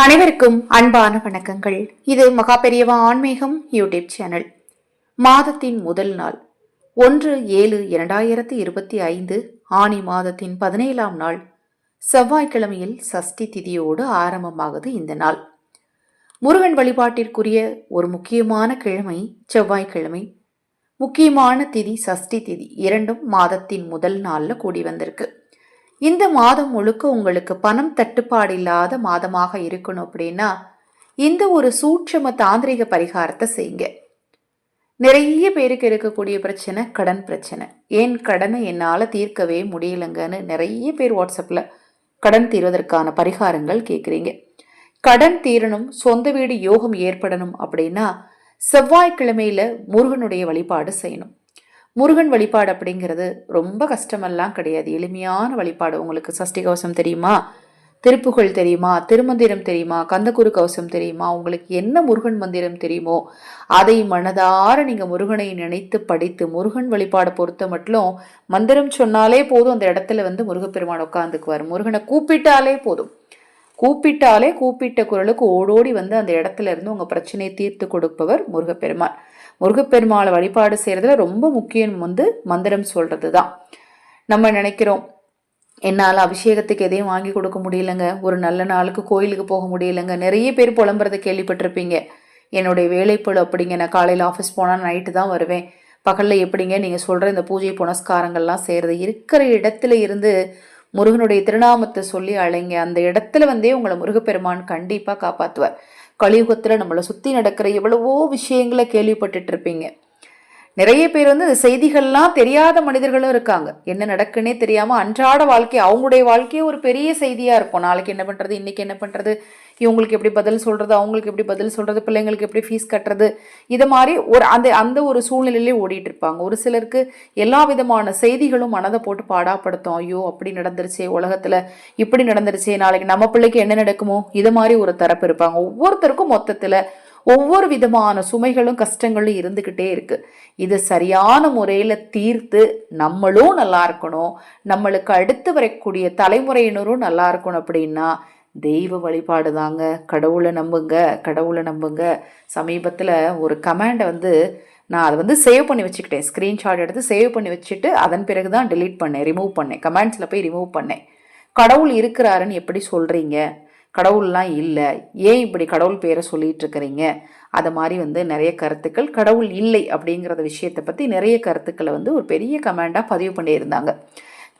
அனைவருக்கும் அன்பான வணக்கங்கள். இது மகா பெரியவா ஆன்மீகம் யூடியூப் சேனல். மாதத்தின் முதல் நாள் ஒன்று ஏழு இரண்டாயிரத்தி இருபத்தி ஐந்து ஆனி மாதத்தின் பதினேழாம் நாள் செவ்வாய்க்கிழமையில் சஷ்டி திதியோடு ஆரம்பமாகுது இந்த நாள். முருகன் வழிபாட்டிற்குரிய ஒரு முக்கியமான கிழமை செவ்வாய்க்கிழமை. முக்கியமான திதி சஷ்டி திதி இரண்டும் மாதத்தின் முதல் நாளில் கூடி வந்திருக்கு. இந்த மாதம் முழுக்க உங்களுக்கு பணம் தட்டுப்பாடு இல்லாத மாதமாக இருக்கணும் அப்படின்னா இந்த ஒரு சூட்சம தாந்திரிக பரிகாரத்தை செய்யுங்க. நிறைய பேருக்கு இருக்கக்கூடிய பிரச்சனை கடன் பிரச்சனை. ஏன் கடனை என்னால் தீர்க்கவே முடியலங்கன்னு நிறைய பேர் வாட்ஸ்அப்பில் கடன் தீர்வதற்கான பரிகாரங்கள் கேட்குறீங்க கடன் தீரணும் சொந்த வீடு யோகம் ஏற்படணும் அப்படின்னா செவ்வாய்க்கிழமையில் முருகனுடைய வழிபாடு செய்யணும். முருகன் வழிபாடு அப்படிங்கிறது ரொம்ப கஷ்டமெல்லாம் கிடையாது. எளிமையான வழிபாடு. உங்களுக்கு சஷ்டி கவசம் தெரியுமா? திருப்புகள் தெரியுமா? திருமந்திரம் தெரியுமா? கந்தகுரு கவசம் தெரியுமா? உங்களுக்கு என்ன முருகன் மந்திரம் தெரியுமோ அதை மனதார நீங்கள் முருகனை நினைத்து படித்து முருகன் வழிபாடு பொறுத்த மட்டும் மந்திரம் சொன்னாலே போதும். அந்த இடத்துல வந்து முருகப்பெருமான் உட்காந்துக்குவார் முருகனை கூப்பிட்டாலே போதும். கூப்பிட்டாலே கூப்பிட்ட குரலுக்கு ஓடோடி வந்து அந்த இடத்துல இருந்து உங்கள் பிரச்சனையை தீர்த்து கொடுப்பவர் முருகப்பெருமான். முருகப்பெருமாளை வழிபாடு செய்கிறதுல ரொம்ப முக்கியம் வந்து மந்திரம் சொல்கிறது தான் நம்ம நினைக்கிறோம் என்னால் அபிஷேகத்துக்கு எதையும் வாங்கி கொடுக்க முடியலங்க ஒரு நல்ல நாளுக்கு கோயிலுக்கு போக முடியலங்க நிறைய பேர் புலம்புறதை கேள்விப்பட்டிருப்பீங்க. என்னுடைய வேலைப்பழு அப்படிங்க நான் காலையில் ஆஃபீஸ் போனால் நைட்டு தான் வருவேன். பகலில் எப்படிங்க நீங்கள் சொல்கிற இந்த பூஜை புனஸ்காரங்கள்லாம் செய்கிறது இருக்கிற இடத்துல இருந்து முருகனுடைய திருநாமத்தை சொல்லி அழைங்க. அந்த இடத்துல வந்தே உங்களை முருகப்பெருமான் கண்டிப்பாக காப்பாற்றுவார் கலியுகத்தில் நம்மளை சுற்றி நடக்கிற எவ்வளவோ விஷயங்களை கேள்விப்பட்டுட்டு இருப்பீங்க. நிறைய பேர் வந்து செய்திகள்லாம் தெரியாத மனிதர்களும் இருக்காங்க. என்ன நடக்குன்னே தெரியாமல் அன்றாட வாழ்க்கை அவங்களுடைய வாழ்க்கையே ஒரு பெரிய செய்தியாக இருக்கும். நாளைக்கு என்ன பண்ணுறது இன்றைக்கி என்ன பண்ணுறது இவங்களுக்கு எப்படி பதில் சொல்கிறது அவங்களுக்கு எப்படி பதில் சொல்கிறது பிள்ளைங்களுக்கு எப்படி ஃபீஸ் கட்டுறது இது மாதிரி ஒரு அந்த அந்த ஒரு சூழ்நிலையிலே ஓடிட்டு இருப்பாங்க. ஒரு சிலருக்கு எல்லா விதமான செய்திகளும் மனதை போட்டு பாடாப்படுத்தும். ஐயோ அப்படி நடந்துருச்சே உலகத்தில் இப்படி நடந்துருச்சே நாளைக்கு நம்ம பிள்ளைக்கு என்ன நடக்குமோ இது மாதிரி ஒரு தரப்பு இருப்பாங்க. ஒவ்வொருத்தருக்கும் மொத்தத்தில் ஒவ்வொரு விதமான சுமைகளும் கஷ்டங்களும் இருந்துக்கிட்டே இருக்கு. இது சரியான முறையில் தீர்த்து நம்மளும் நல்லா இருக்கணும். நம்மளுக்கு அடுத்து வரக்கூடிய தலைமுறையினரும் நல்லா இருக்கணும் அப்படின்னா தெய்வ வழிபாடு தாங்க. கடவுளை நம்புங்க கடவுளை நம்புங்க. சமீபத்தில் ஒரு கமாண்டை வந்து நான் அதை வந்து சேவ் பண்ணி வச்சுக்கிட்டேன். ஸ்க்ரீன்ஷாட் எடுத்து சேவ் பண்ணி வச்சுட்டு அதன் பிறகு தான் டெலீட் பண்ணேன் ரிமூவ் பண்ணேன். கமெண்ட்ஸில் போய் ரிமூவ் பண்ணேன். கடவுள் இருக்கிறாருன்னு எப்படி சொல்கிறீங்க கடவுள்லாம் இல்லை. ஏன் இப்படி கடவுள் பேரை சொல்லிட்டு இருக்கிறீங்க? அதை மாதிரி வந்து நிறைய கருத்துக்கள் கடவுள் இல்லை அப்படிங்கிறத விஷயத்தை பற்றி நிறைய கருத்துக்களை வந்து ஒரு பெரிய கமெண்டாக பதிவு பண்ணியிருந்தாங்க.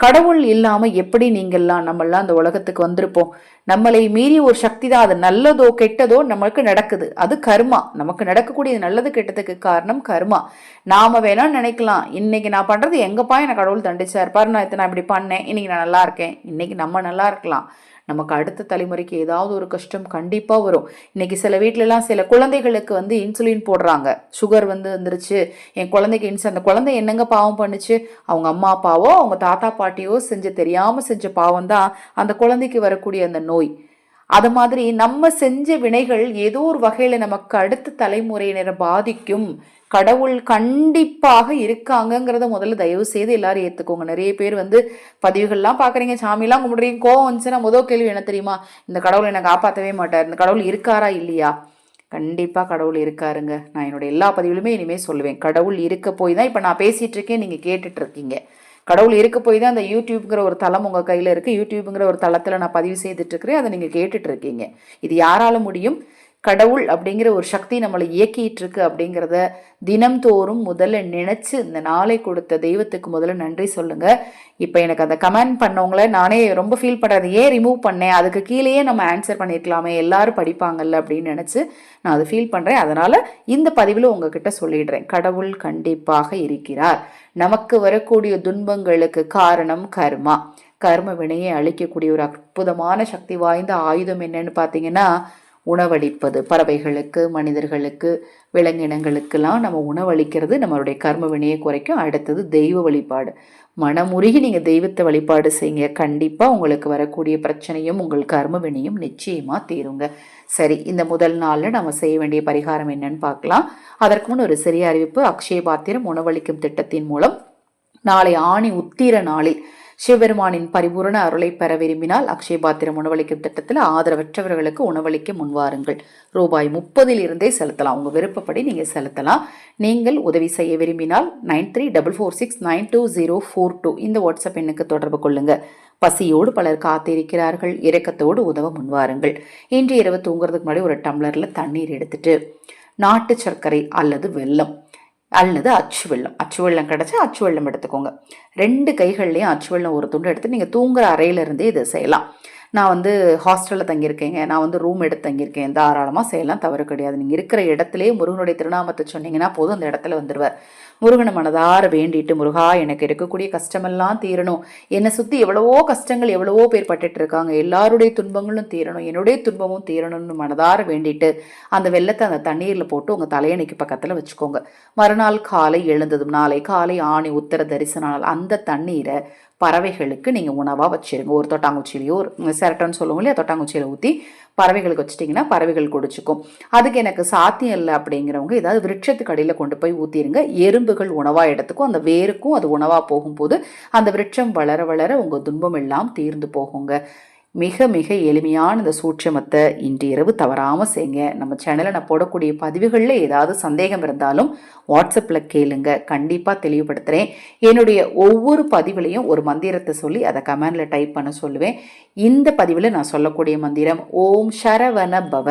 கடவுள் இல்லாமல் எப்படி நீங்கள்லாம் நம்மளாம் அந்த உலகத்துக்கு வந்திருப்போம்? நம்மளை மீறி ஒரு சக்தி தான். அது நல்லதோ கெட்டதோ நமக்கு நடக்குது. அது கர்மா. நமக்கு நடக்கக்கூடிய நல்லது கெட்டதுக்கு காரணம் கர்மா. நாம வேணால் நினைக்கலாம். இன்னைக்கு நான் பண்ணுறது எங்கப்பா எனக்கு கடவுள் தண்டிச்சார்? பாரு நான் இத்தனை இப்படி பண்ணேன். இன்னைக்கு நான் நல்லா இருக்கேன். இன்னைக்கு நம்ம நல்லா இருக்கலாம். நமக்கு அடுத்த தலைமுறைக்கு ஏதாவது ஒரு கஷ்டம் கண்டிப்பாக வரும். இன்றைக்கி சில வீட்டிலலாம் சில குழந்தைகளுக்கு வந்து இன்சுலின் போடுறாங்க. சுகர் வந்து வந்துருச்சு. என் குழந்தைக்கு இன்சு அந்த குழந்தை என்னங்க பாவம் பண்ணுச்சு? அவங்க அம்மா அப்பாவோ அவங்க தாத்தா பாட்டியோ செஞ்ச தெரியாமல் செஞ்ச பாவம் தான் அந்த குழந்தைக்கு வரக்கூடிய அந்த நோய். அது மாதிரி நம்ம செஞ்ச வினைகள் ஏதோ ஒரு வகையில் நமக்கு அடுத்த தலைமுறையினரை பாதிக்கும். கடவுள் கண்டிப்பாக இருக்காங்கங்கிறத முதல்ல தயவு செய்து எல்லாரும் ஏற்றுக்கோங்க நிறைய பேர் வந்து பதிவுகள்லாம் பார்க்குறீங்க சாமிலாம் கும்பிடுறீங்க கோவம் வந்துச்சுன்னா முதல் கேள்வி என்ன தெரியுமா? இந்த கடவுள் என்னை காப்பாற்றவே மாட்டார். இந்த கடவுள் இருக்காரா இல்லையா? கண்டிப்பாக கடவுள் இருக்காருங்க. நான் என்னோடய எல்லா பதிவுலுமே இனிமேல் சொல்லுவேன். கடவுள் இருக்க போய் தான் இப்போ நான் பேசிகிட்ருக்கேன் நீங்கள் கேட்டுட்ருக்கீங்க இருக்கீங்க. கடவுள் இருக்க போய் தான் அந்த யூடியூப்ங்கிற ஒரு தளம் உங்கள் கையில் இருக்குது யூடியூப்ங்கிற ஒரு தளத்தில் நான் பதிவு செய்துட்ருக்கிறேன் அதை நீங்கள் கேட்டுட்ருக்கீங்க இது யாரால முடியும்? கடவுள் அப்படிங்கிற ஒரு சக்தி நம்மளை இயக்கிட்டு இருக்கு அப்படிங்கிறத தினம்தோறும் முதல்ல நினைச்சு இந்த நாளை கொடுத்த தெய்வத்துக்கு முதல்ல நன்றி சொல்லுங்க. இப்போ எனக்கு அந்த கமெண்ட் பண்ணவங்கள நானே ரொம்ப ஃபீல் பண்ணுறது ஏன் ரிமூவ் பண்ணேன்? அதுக்கு கீழேயே நம்ம ஆன்சர் பண்ணியிருக்கலாமே எல்லாரும் படிப்பாங்கல்ல அப்படின்னு நினச்சி நான் அதை ஃபீல் பண்ணுறேன் அதனால் இந்த பதிவில் உங்ககிட்ட சொல்லிடுறேன். கடவுள் கண்டிப்பாக இருக்கிறார். நமக்கு வரக்கூடிய துன்பங்களுக்கு காரணம் கர்மா. கர்ம வினையை அழிக்கக்கூடிய ஒரு அற்புதமான சக்தி வாய்ந்த ஆயுதம் என்னன்னு பார்த்தீங்கன்னா உணவளிப்பது. பறவைகளுக்கு மனிதர்களுக்கு விலங்கினங்களுக்கெல்லாம் நம்ம உணவளிக்கிறது நம்மளுடைய கர்ம வினையை குறைக்கும். அடுத்தது தெய்வ வழிபாடு. மனமுருகி நீங்கள் தெய்வத்தை வழிபாடு செய்யுங்க. கண்டிப்பாக உங்களுக்கு வரக்கூடிய பிரச்சனையும் உங்கள் கர்ம வினையும் நிச்சயமாக தீருங்க. சரி இந்த முதல் நாளில் நம்ம செய்ய வேண்டிய பரிகாரம் என்னன்னு பார்க்கலாம். அதற்கு முன் ஒரு சிறிய அறிவிப்பு. அக்ஷய பாத்திரம் உணவளிக்கும் திட்டத்தின் மூலம் நாளை ஆணி உத்திர நாளில் சிவபெருமானின் பரிபூரண அருளை பெற விரும்பினால் அக்ஷய பாத்திரம் உணவளிக்கும் திட்டத்தில் ஆதரவற்றவர்களுக்கு உணவளிக்க முன்வாருங்கள் ரூபாய் முப்பதில் இருந்தே செலுத்தலாம். உங்கள் விருப்பப்படி நீங்கள் செலுத்தலாம். நீங்கள் உதவி செய்ய விரும்பினால் nine three double four six nine two zero four two இந்த வாட்ஸ்அப் எண்ணுக்கு தொடர்பு கொள்ளுங்கள் பசியோடு பலர் காத்திருக்கிறார்கள். இரக்கத்தோடு உதவ முன்வாருங்கள் இன்று இரவு தூங்குறதுக்கு முன்னாடி ஒரு டம்ளரில் தண்ணீர் எடுத்துட்டு நாட்டு சர்க்கரை அல்லது வெல்லம் அல்லது அச்சு வெள்ளம். அச்சு வெள்ளம் கிடச்சா அச்சு வெள்ளம் எடுத்துக்கோங்க. ரெண்டு கைகள்லையும் அச்சு வெள்ளம் ஒரு துண்டு எடுத்து நீங்கள் தூங்குற அறையிலிருந்தே இதை செய்யலாம். நான் வந்து ஹாஸ்டலில் தங்கியிருக்கேங்க. நான் வந்து ரூம் எடுத்து தங்கியிருக்கேன். தாராளமாக செய்யலாம் தவறு கிடையாது. நீங்கள் இருக்கிற இடத்துலேயே முருகனுடைய திருநாமத்தை சொன்னீங்கன்னா போதும் அந்த இடத்துல வந்துடுவார் முருகனை மனதார வேண்டிட்டு முருகா எனக்கு இருக்கக்கூடிய கஷ்டமெல்லாம் தீரணும். என்னை சுற்றி எவ்வளவோ கஷ்டங்கள் எவ்வளவோ பேர் பட்டுட்டு இருக்காங்க. எல்லாருடைய துன்பங்களும் தீரணும். என்னுடைய துன்பமும் தீரணும்னு மனதார வேண்டிட்டு அந்த வெள்ளத்தை அந்த தண்ணீரில் போட்டு உங்கள் தலையணைக்கு பக்கத்தில் வச்சுக்கோங்க. மறுநாள் காலை எழுந்ததும் நாளை காலை ஆணி உத்தர தரிசனால் அந்த தண்ணீரை பறவைகளுக்கு நீங்கள் உணவாக வச்சிருங்க. ஒரு தொட்டாங்குச்சிலையோ ஒரு சிரட்டன்னு சொல்லுவோம் இல்லையா தொட்டாங்குச்சியில் ஊற்றி பறவைகளுக்கு வச்சிட்டிங்கன்னா பறவைகள் குடிச்சிக்கும். அதுக்கு எனக்கு சாத்தியம் இல்லை அப்படிங்கிறவங்க ஏதாவது விருட்சத்துக்கு அடியில் கொண்டு போய் ஊற்றிடுங்க எறும்புகள் உணவாக எடுத்துக்கும். அந்த வேருக்கும் அது உணவாக போகும்போது அந்த விருட்சம் வளர வளர உங்கள் துன்பம் எல்லாம் தீர்ந்து போகுங்க. மிக மிக எளிமையான இந்த சூட்சமத்தை இன்று இரவு தவறாமல் செய்யுங்க. நம்ம சேனலில் நான் போடக்கூடிய பதிவுகளில் ஏதாவது சந்தேகம் இருந்தாலும் வாட்ஸ்அப்பில் கேளுங்க. கண்டிப்பாக தெளிவுபடுத்துகிறேன் என்னுடைய ஒவ்வொரு பதிவுலையும் ஒரு மந்திரத்தை சொல்லி அதை கமெண்டில் டைப் பண்ண சொல்லுவேன். இந்த பதிவில் நான் சொல்லக்கூடிய மந்திரம் ஓம் சரவண பவ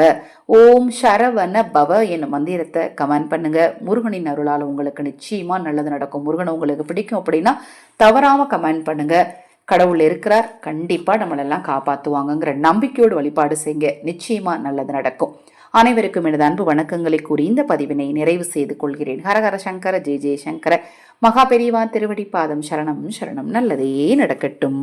ஓம் சரவண பவ என்னும் மந்திரத்தை கமெண்ட் பண்ணுங்க. முருகனின் அருளால் உங்களுக்கு நிச்சயமாக நல்லது நடக்கும். முருகனை உங்களுக்கு பிடிக்கும் அப்படின்னா தவறாமல் கமெண்ட் பண்ணுங்கள் கடவுள் இருக்கிறார் கண்டிப்பாக நம்மளெல்லாம் காப்பாற்றுவாங்கங்கிற நம்பிக்கையோடு வழிபாடு செய்ய நிச்சயமாக நல்லது நடக்கும். அனைவருக்கும் எனது அன்பு வணக்கங்களை கூறி இந்த பதிவினை நிறைவு செய்து கொள்கிறேன். ஹரஹர சங்கர ஜெய ஜெயசங்கர மகா பெரியவா திருவடி பாதம் சரணம் சரணம். நல்லதே நடக்கட்டும்.